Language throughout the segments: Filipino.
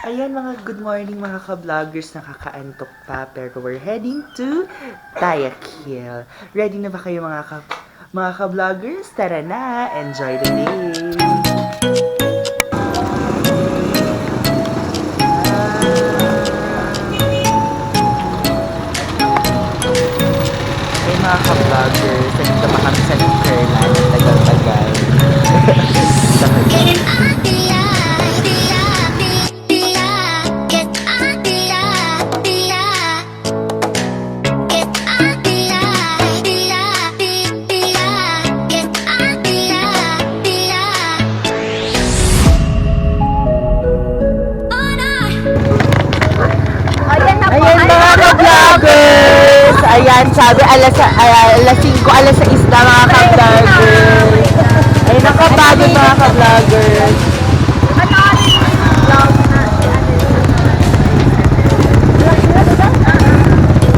Ayan mga good morning mga ka-vloggers, nakakaantok pa pero we're heading to Guayaquil. Ready na ba kayo mga ka mga ka-vloggers? Tara na, enjoy the day! Hey mga ka-vloggers, Ayan. Ayan mga ka-vloggers! Ayan, sabi alas, ay, alas 5, alas 6 na mga ka-vloggers. Ayun, nakapagod mga ka-vloggers.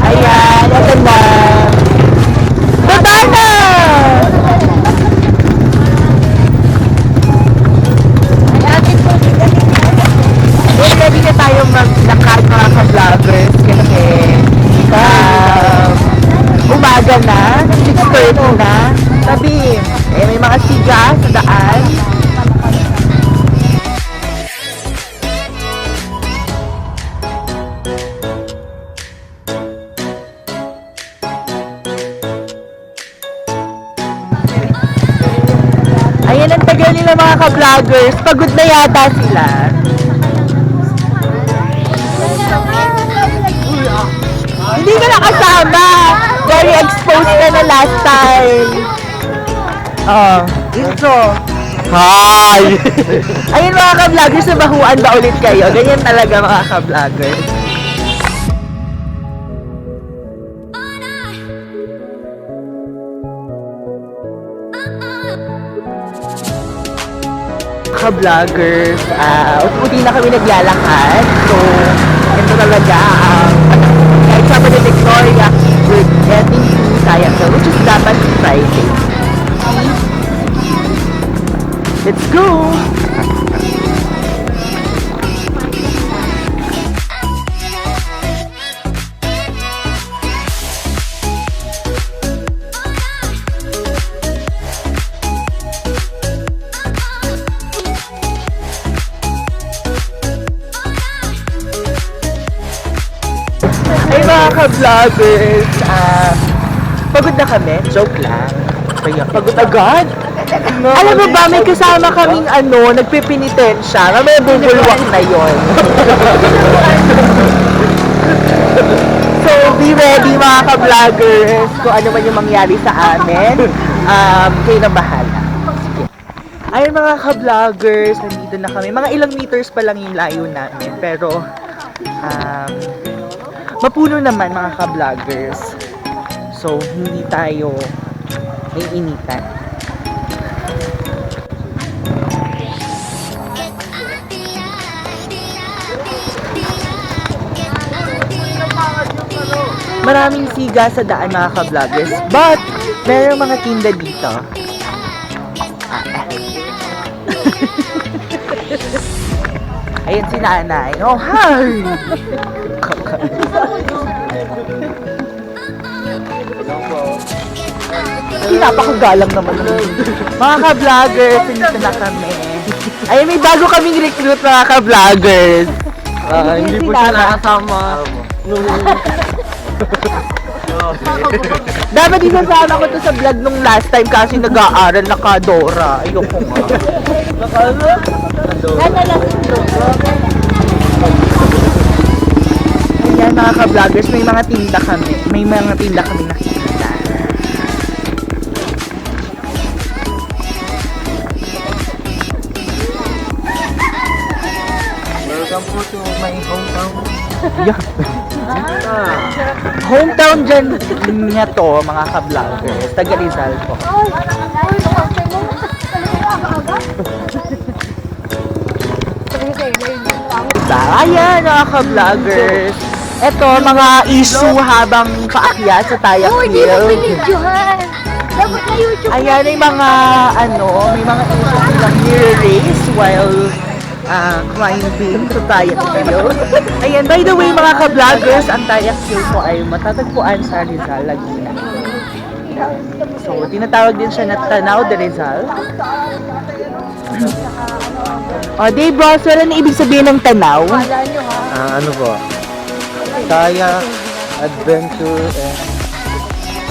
Ayan, ito na. Baba na! Well, ready na tayo maglakad mga ka-vloggers umaga na, 6.30 na. Sabi, eh, may mga siga sa daan. Ayan ang tagal nila mga ka-vloggers. Pagod na yata sila. Hindi ka nakasama. Very exposed ka na last time. Oh. Intro. Hi! Ayun mga ka-vloggers, nabahuan ba ulit kayo? Ganyan talaga mga ka-vloggers. ka-vloggers, ah, uh, na kami naglalakad. So, ito talaga ang kahit sa Victoria, getting to Sayangga, which is dapat Friday. Let's go! Ka-vloggers, ah, pagod na kami, joke lang. Kaya pagod agad. Alam mo ba, may kasama kaming ano, nagpipinitensya. May bubulwak na yon. so, be ready mga ka-vloggers kung ano man yung mangyari sa amin. Um, kayo na bahala. Ayun mga ka-vloggers, nandito na kami. Mga ilang meters pa lang yung layo namin. Pero, um, mapuno naman mga ka-vloggers. So, hindi tayo naiinitan. Maraming siga sa daan mga ka-vloggers. But, merong mga tinda dito. Ayan si nanay. Oh, hi! napakagalang naman. mga ka-vloggers, nandito na kami. Ay, may bago kaming recruit mga ka-vloggers. Ah, hindi po siya nakasama. Dapat isasama ko to sa vlog nung last time kasi nag-aaral na kadora. Ayoko nga. Ayan mga ka-vloggers, may mga tinda kami. May mga tinda kami nakikita. Yeah. Hometown dyan niya to, mga ka-vloggers. Taga Rizal po. Ayan, mga ka-vloggers. Ito, mga issue habang paakyat sa Tayak Uy, di na Hill. pinidyohan. Dapat na YouTube. Ayan, may mga, ano, may mga issue silang nire-race while ah, kumain din sa Tayak Hill. Ayan, by the way mga ka-vloggers, ang Tayak Hill po ay matatagpuan sa Rizal, Laguna. So, tinatawag din siya na Tanaw de Rizal. o, Dave Ross, wala na ibig sabihin ng Tanaw? Ah, ano po? Kaya, adventure, and...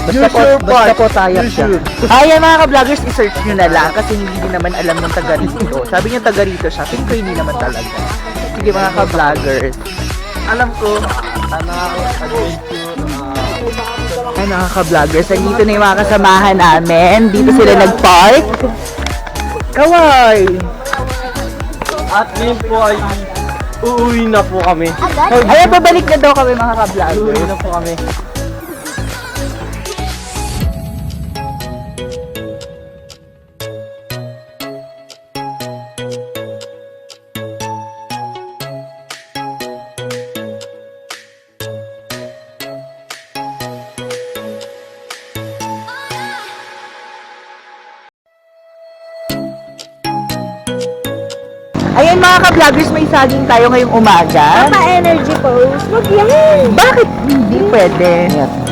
Basta po, basta po tayak siya. Ayan mga ka-vloggers, i-search nyo na lang kasi hindi din naman alam ng taga rito. Sabi niya taga rito siya, pero ko hindi naman talaga. Sige mga ka-vloggers. Alam ko, ako, adventure, ay mga ka-vloggers, nandito na yung mga kasamahan namin. Dito sila nag-park. Kaway! At ngayon po ay uuwi na po kami. Ayan, babalik na daw kami mga Uuwi ka-vloggers. na po kami. Mga ka-vloggers, may saging tayo ngayong umaga. Mama energy pose. Wag yan. Bakit hindi pwede?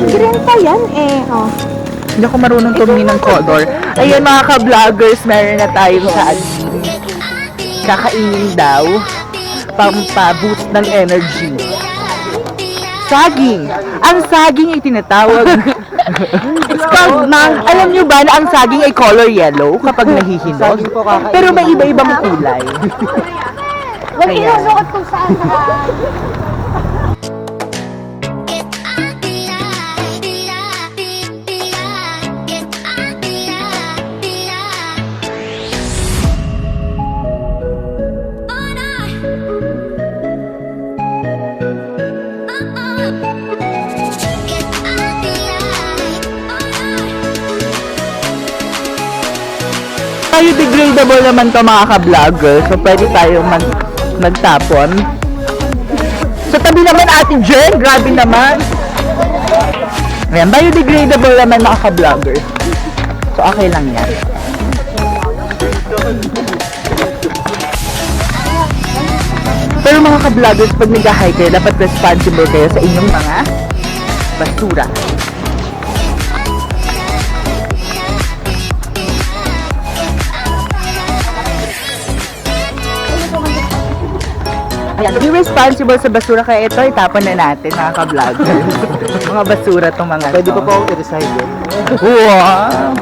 Green pa yan eh. Oh. Hindi ako marunong tumingin ng color. Ayan mga ka-vloggers, meron na tayong saging. Kakainin daw. Pampaboost ng energy. Saging. Ang saging ay tinatawag. Pag na, alam nyo ba na ang saging ay color yellow kapag nahihinog? Pero may iba-ibang kulay. Ayan. inusuot kung saan saan. Tayo degradable naman to mga ka-vlogger. So pwede tayong mag magtapon. Sa tabi naman Ate Jen, grabe naman. Ayan, biodegradable naman mga ka-vlogger. So okay lang yan. Pero mga ka-vloggers, pag nag-hike kayo, dapat responsible kayo sa inyong mga basura. Be responsible sa basura kaya ito, itapon na natin mga ka-vloggers. mga basura tong mga Pwede to. pa po ako i-recycle. Wow!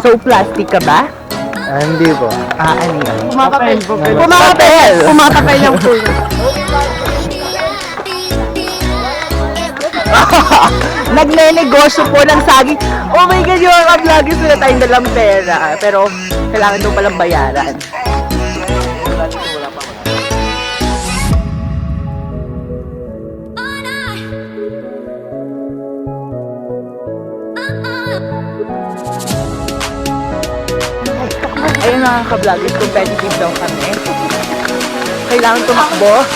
So, plastic ka ba? Ah, hindi po. Ah, ano yun? Pumapapel. Pumapapel! Pumapapel lang po. Nagne-negosyo po ng saging. Oh my God, yung mga vloggers sila tayong dalang pera. Pero, kailangan daw palang bayaran. Ayun mga ka-vloggers, competitive daw kami. Kailangan tumakbo.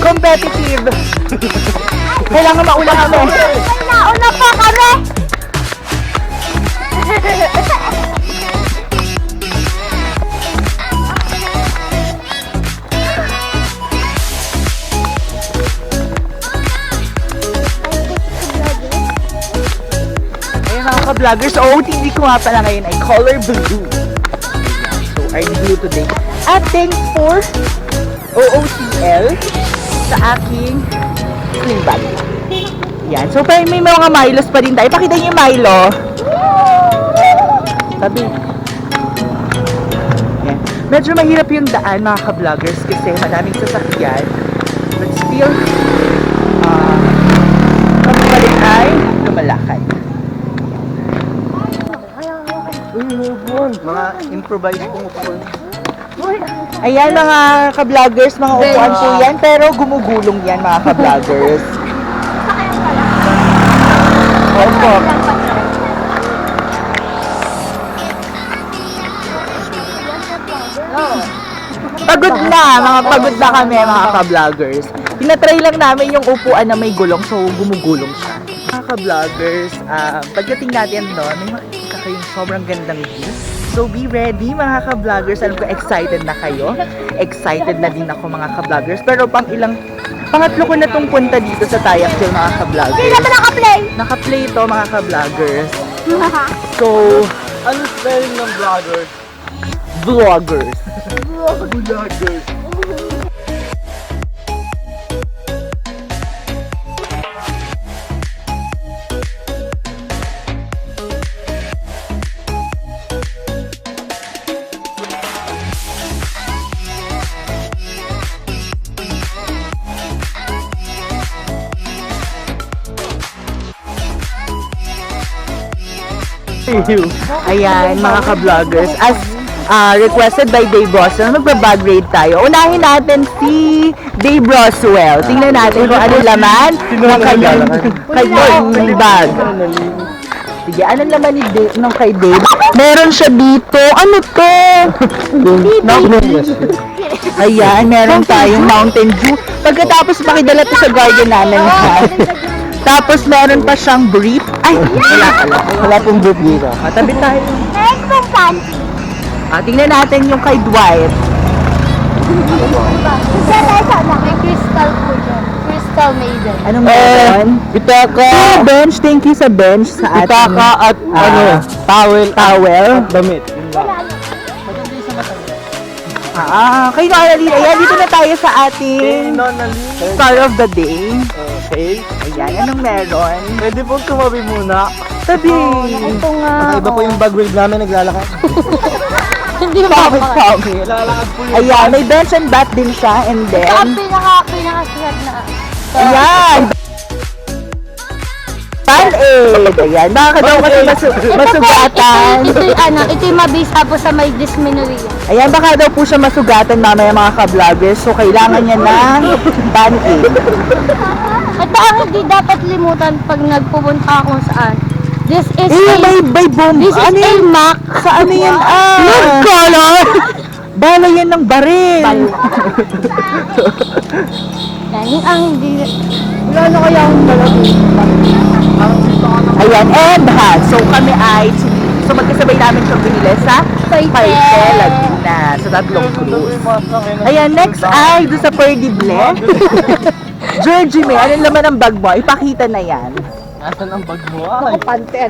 Competitive. Kailangan mauna kami. Nauna pa kami. Ka-vloggers, so OTV ko nga pala ngayon ay color blue. So, I'm blue today. At thanks for OOTL sa aking sling bag. Yan. So, pa may mga Milos pa din tayo. Pakita niyo yung Milo. Sabi. Yan. Medyo mahirap yung daan mga ka-vloggers kasi madaming sasakyan. But still, ah, kami pa rin ay lumalakad. Mga improvised pong upuan. Ayan mga ka-vloggers, mga upuan po yan, pero gumugulong yan mga ka-vloggers. Opo. Pagod na, mga pagod na kami mga ka-vloggers. Tinatry lang namin yung upuan na may gulong, so gumugulong siya. Mga ka-vloggers, um, pagdating natin doon, may makikita kayong sobrang gandang view. So be ready mga ka-vloggers. Alam ko excited na kayo. Excited na din ako mga ka-vloggers. Pero pang ilang, pangatlo ko na tong punta dito sa Tayaksil mga Hindi ka-vloggers. naman naka-play. Naka-play to mga ka-vloggers. So, Ano spelling ng vlogger? vloggers. Vlogger. Ayan, mga ka-vloggers. As ah, requested by Dave Roswell, magpa-bag raid tayo. Unahin natin si Dave Roswell. Tingnan natin kung ano laman ng kanyang, kanyang bag. Sige, anong laman ni Dave, nung kay Dave? Meron siya dito. Ano to? Ayan, meron tayong Mountain Dew. Pagkatapos makidala to sa garden namin. Tapos meron pa siyang brief. Ay, wala pala. Wala pong group dito. Matabi tayo. Next mo, Santi. Ah, tingnan natin yung kay Dwight. Diyan tayo sana. May crystal po dyan. Crystal maiden. Anong meron? Pitaka. Ah, bench. Thank you sa bench sa ating Pitaka at Ah. ano, towel. towel. Damit. Yun lang. Ah, kay Nonalyn. Ayan, dito na tayo sa ating star of the day. Okay. Ayan, anong meron? Pwede pong tumabi muna. Tabi. Ito nga. Iba po yung bag wave namin naglalakad. Hindi makakas. kami? Naglalakad po Ayan, may bench and bat din siya. And Ito ang then, pinaka, pinaka-sikat na. ayan. Band-aid. Ayan, baka daw kasi masu- masugatan. Ito, yung ano, ito yung mabisa po sa may dysmenorrhea. Ayan, baka daw po siya masugatan mamaya mga ka-vloggers. So, kailangan niya ng band-aid. Ito ang hindi dapat limutan pag nagpupunta kung saan. This is Eh, a, may, may bomb. this is ano a? Mac. Sa ano yan? Ah! color. Bala yan ng baril. Yan, yung ang hindi... Wala na kaya akong dalawin. Ayan, and ha. So, kami ay, so magkasabay namin siyang binili sa Paite. Laguna. Sa tatlong cruise. Ayan, next ay doon sa Purdy Bless. Georgie May, anong laman ng bag mo? Ipakita na yan. Nasaan ang bag mo? Ay.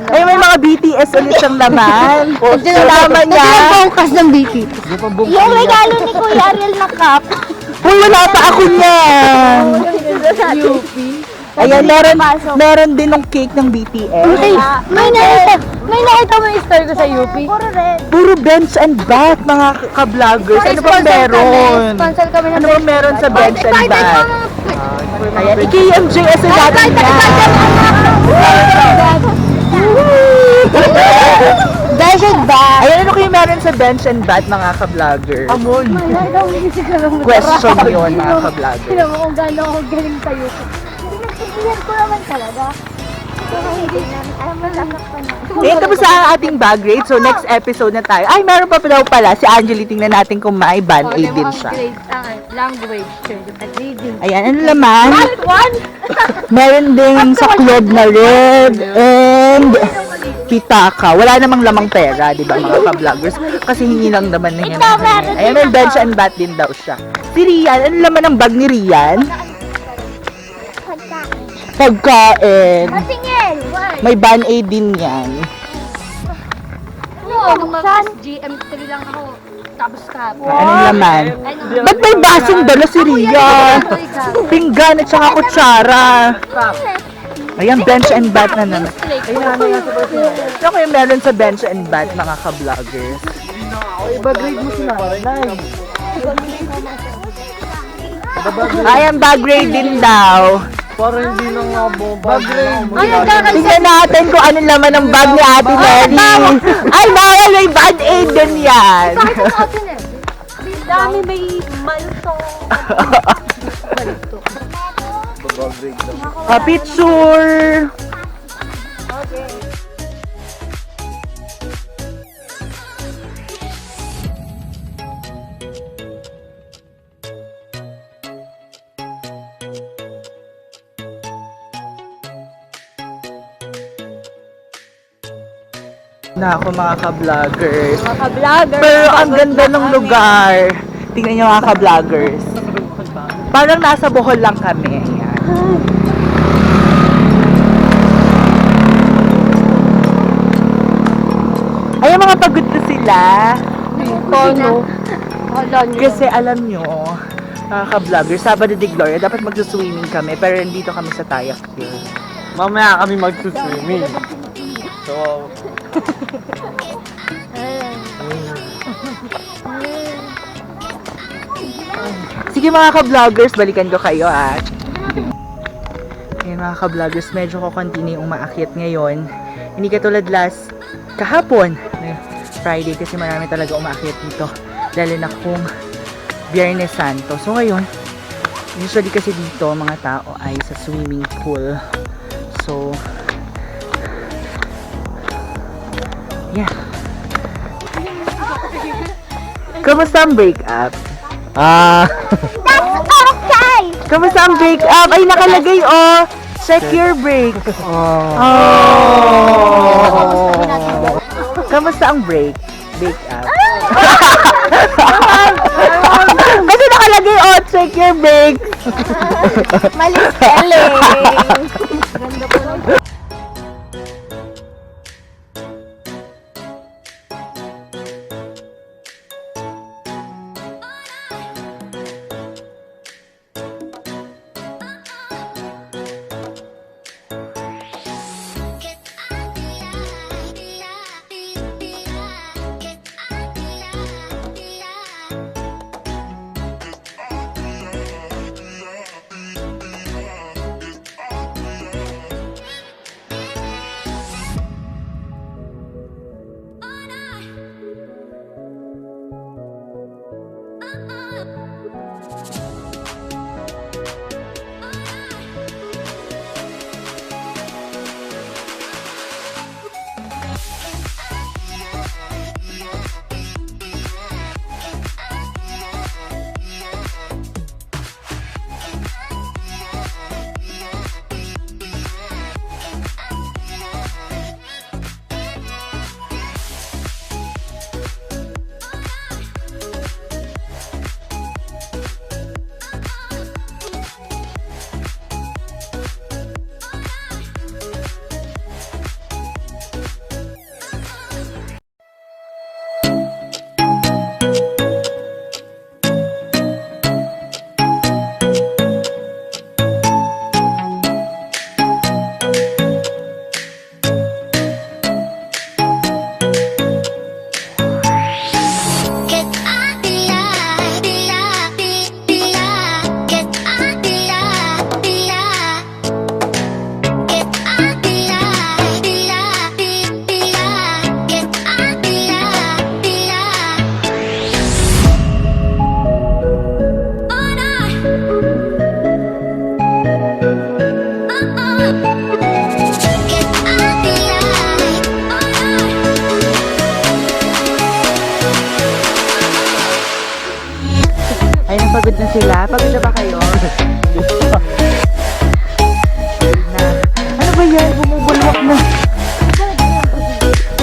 Ay, may mga BTS ulit siyang laman. Kasama niya. Ito yung focus ng bug- Yung regalo ni Kuya Ariel na cup. Uy, wala pa ako niyan. UP. Ayan, meron, meron din ng cake ng BTS. May, may nakita, may nakita mo yung store ko sa UP. Puro red. Puro bench and bath, mga ka-vloggers. Ano pa meron? Sponsor kami ng Ano ba meron sa bench and bath? Ayan, i-KMJS na natin Bench and bath. Ayan, ano kayo meron sa bench and bath, mga ka-vlogger? Amoy. Question yun, mga ka-vlogger. Tignan mo kung gaano ako galing sa UP. Pinagsigilan ko naman talaga. Pero hindi namin alam mo lang pa na. Eh, tapos sa ating bag rate, so next episode na tayo. Ay, meron pa daw pala. Si Angeli, tingnan natin kung may band-aid din siya. Language, at reading. Ayan, ano laman? One? Meron ding sa club na red and pitaka. Wala namang lamang pera, di ba mga ka-vloggers? Kasi hingi lang naman niya. Ito, meron Ayan, may bench and bat din daw siya. Si Rian, ano laman ng bag ni Rian? Pagkain. Masingil! Why? May band-aid din yan. Ano? Mag GM3 lang ako. Tapos ka. Anong laman? Ba't may basong dala si Rian? Pinggan at saka kutsara. Ayan, bench and bat na naman. Ano kayo meron sa bench and bat, mga ka-vloggers? Iba grade mo sila. Nay. Ay, ang bag grade din daw. Para hindi na nga bomba. Bag grade. Tingnan natin kung anong laman ng bag ni Ate Mary. Ay, bawal may band-aid din yan. Dami may malto. Bag lang. Pa-picture. Na ako mga ka-vloggers. Mga ka-vlogger. Pero ang ganda ng lugar. Tingnan niyo mga ka-vloggers. Parang nasa Bohol lang kami. Ay, mga pagod na sila. Tono. Hala nyo. Kasi alam nyo, mga ka-vloggers, Sabado de Gloria, dapat magsuswimming kami, pero nandito kami sa Tayak Pier. Mamaya kami magsuswimming. So, Sige mga ka-vloggers, balikan ko kayo at Ayan mga ka-vloggers, medyo ko yung umaakyat ngayon. Hindi katulad last kahapon, Friday kasi marami talaga umaakyat dito. Lalo na kung Biyernes Santo. So ngayon, usually kasi dito mga tao ay sa swimming pool. So, yeah. Kamusta ang breakup? ah, Okay! Kamusta ang breakup? Ay, nakalagay, oh! Check your break. oh. Oh! Kamusta ang break? Break up. Kasi nakalagay, oh, check your break. Mali spelling. Na sila. Pagod na ba kayo? na. Ano ba yan? Bumubulwak na.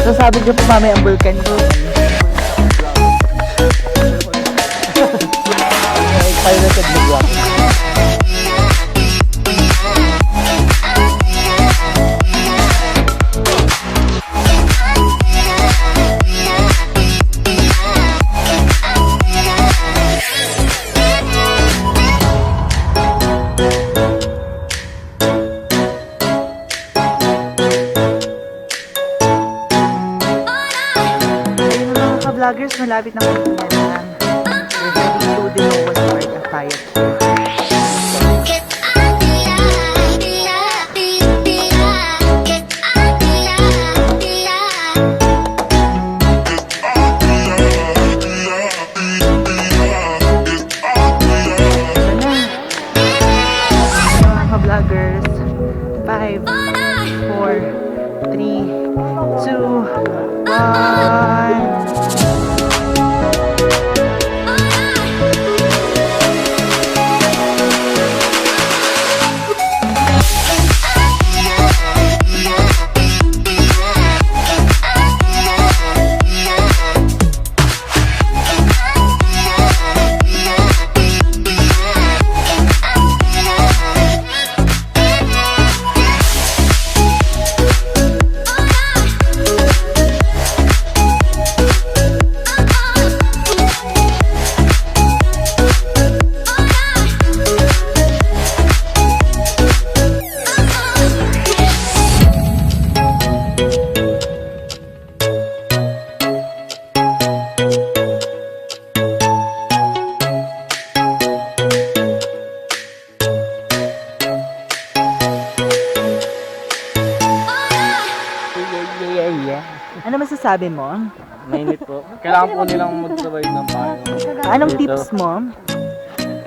So, sabi niyo po mamaya ang vulkan ko. Pirated Bugwak. Ayun na kami yan. We're heading to the lowest part of Tayak. Mainit po. Kailangan po nilang mag-survive ng payo. Anong Dito. tips mo?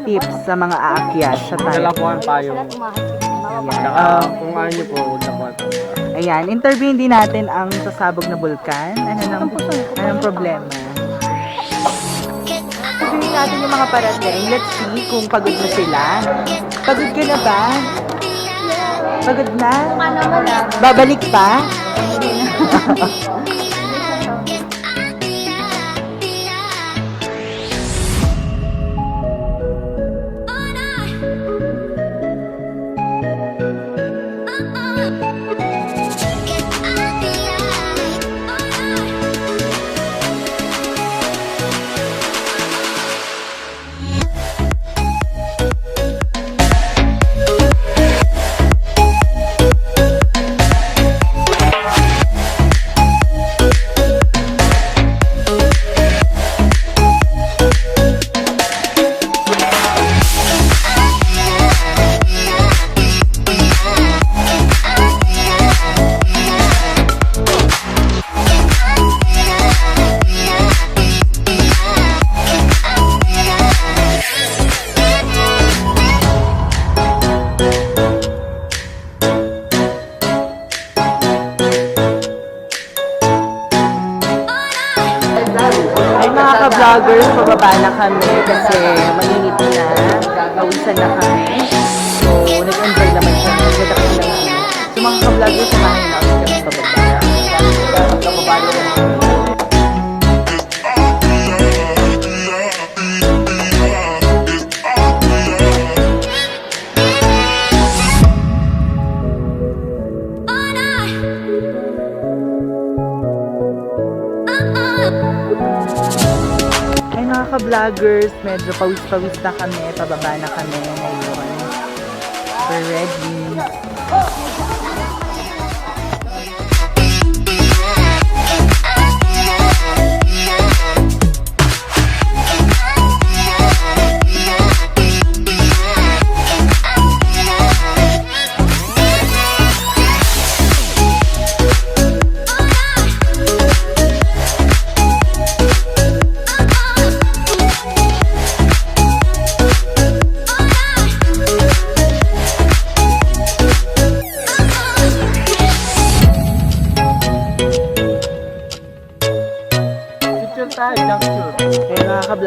Tips sa mga aakyat sa tayo. Kailangan po ang payo. Tsaka kung ayaw niyo po, huwag na po ayan, interviewin din natin ang sasabog na bulkan. Ano nang, anong problema? Interviewin natin yung mga parating. Let's see kung pagod na sila. Pagod ka na ba? Pagod na? Babalik pa? pawis-pawis na kami, pababa na kami ngayon. We're ready.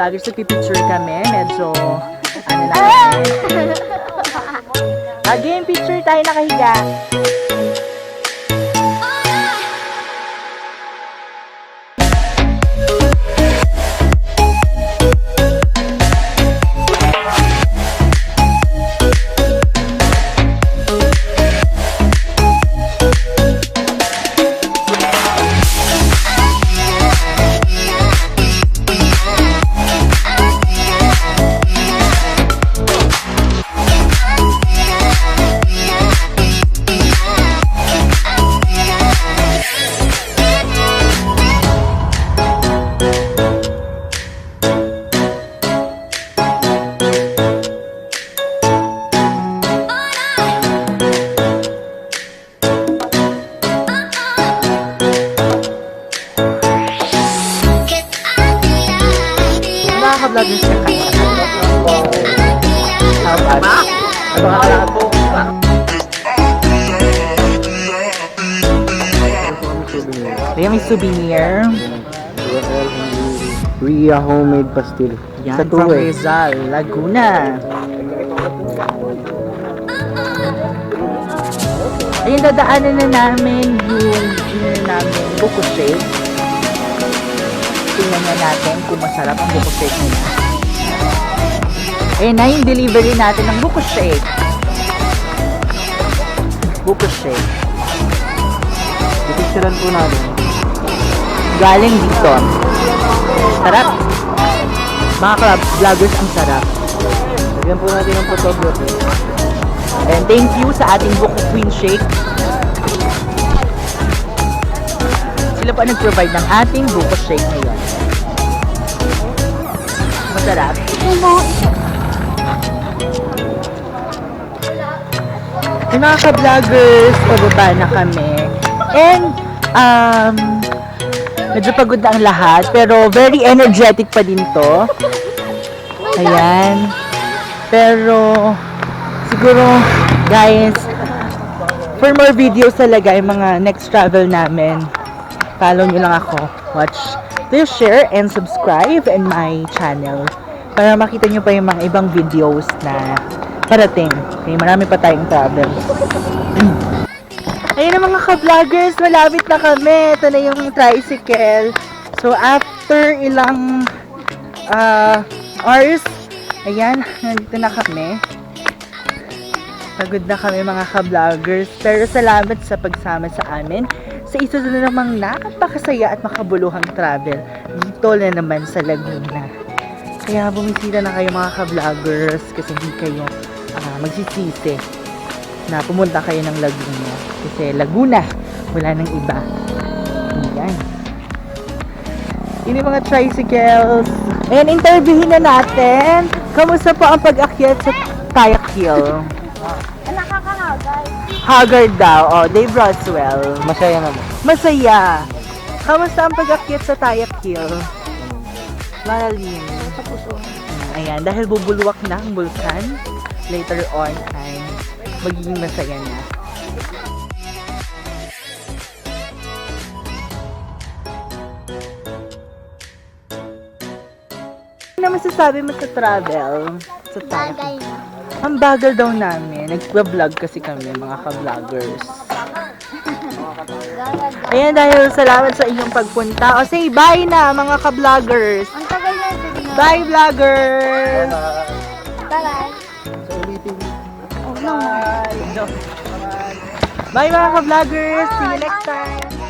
Kaya mga ka-vloggers, nagpipicture kami. Medyo, ano lang kami. Again, picture tayo nakahiga. Kailangan po? Kaya may souvenir. Ria homemade pastil. Yan, Sa from. Rizal, Laguna. Ayun, dadaanan na namin yung yun namin buko shake. Tingnan na natin kung masarap ang buko shake nila. Ayun na yung delivery natin ng buko shake. Buko shake. Pipicturean po natin. Galing dito. Sarap. Mga club vloggers, ang sarap. Lagyan po natin ng photography. And thank you sa ating Buko Queen Shake. Sila pa nag-provide ng ating Buko Shake ngayon. Masarap. Ay, mga ka-vloggers, pababa na kami. And, um, Medyo pagod na ang lahat, pero very energetic pa din to. Ayan. Pero, siguro, guys, for more videos talaga, yung mga next travel namin, follow nyo lang ako. Watch, please share and subscribe in my channel para makita nyo pa yung mga ibang videos na parating. Okay, marami pa tayong travel. Ayun na mga ka-vloggers, malapit na kami. Ito na yung tricycle. So, after ilang ah, hours, ayan, nandito na kami. Pagod na kami mga ka-vloggers. Pero salamat sa pagsama sa amin sa isa na namang napakasaya at makabuluhang travel dito na naman sa Laguna. Kaya bumisita na kayo mga ka-vloggers kasi hindi kayo ah, magsisisi na pumunta kayo ng Laguna. Kasi Laguna, wala nang iba. Ayan. Yun yung mga tricycles. Ayan, interviewin na natin. Kamusta po ang pag-akyat sa Kayak Hill? Ang nakakahagay. Haggard daw. Oh, Dave Roswell. Masaya naman. Masaya. Kamusta ang pag-akyat sa Tayak Hill? Malalim. Ayan, dahil bubulwak na ang bulkan, later on ay magiging masaya na. Ano masasabi mo sa travel? Sa na. Ang bagal daw namin. Nag-vlog kasi kami, mga ka-vloggers. Ayan, dahil salamat sa inyong pagpunta. O say bye na, mga ka-vloggers. Bye, vloggers! Bye-bye. Sa ulitin. Oh, no. Bye, mga ka-vloggers! See you next time!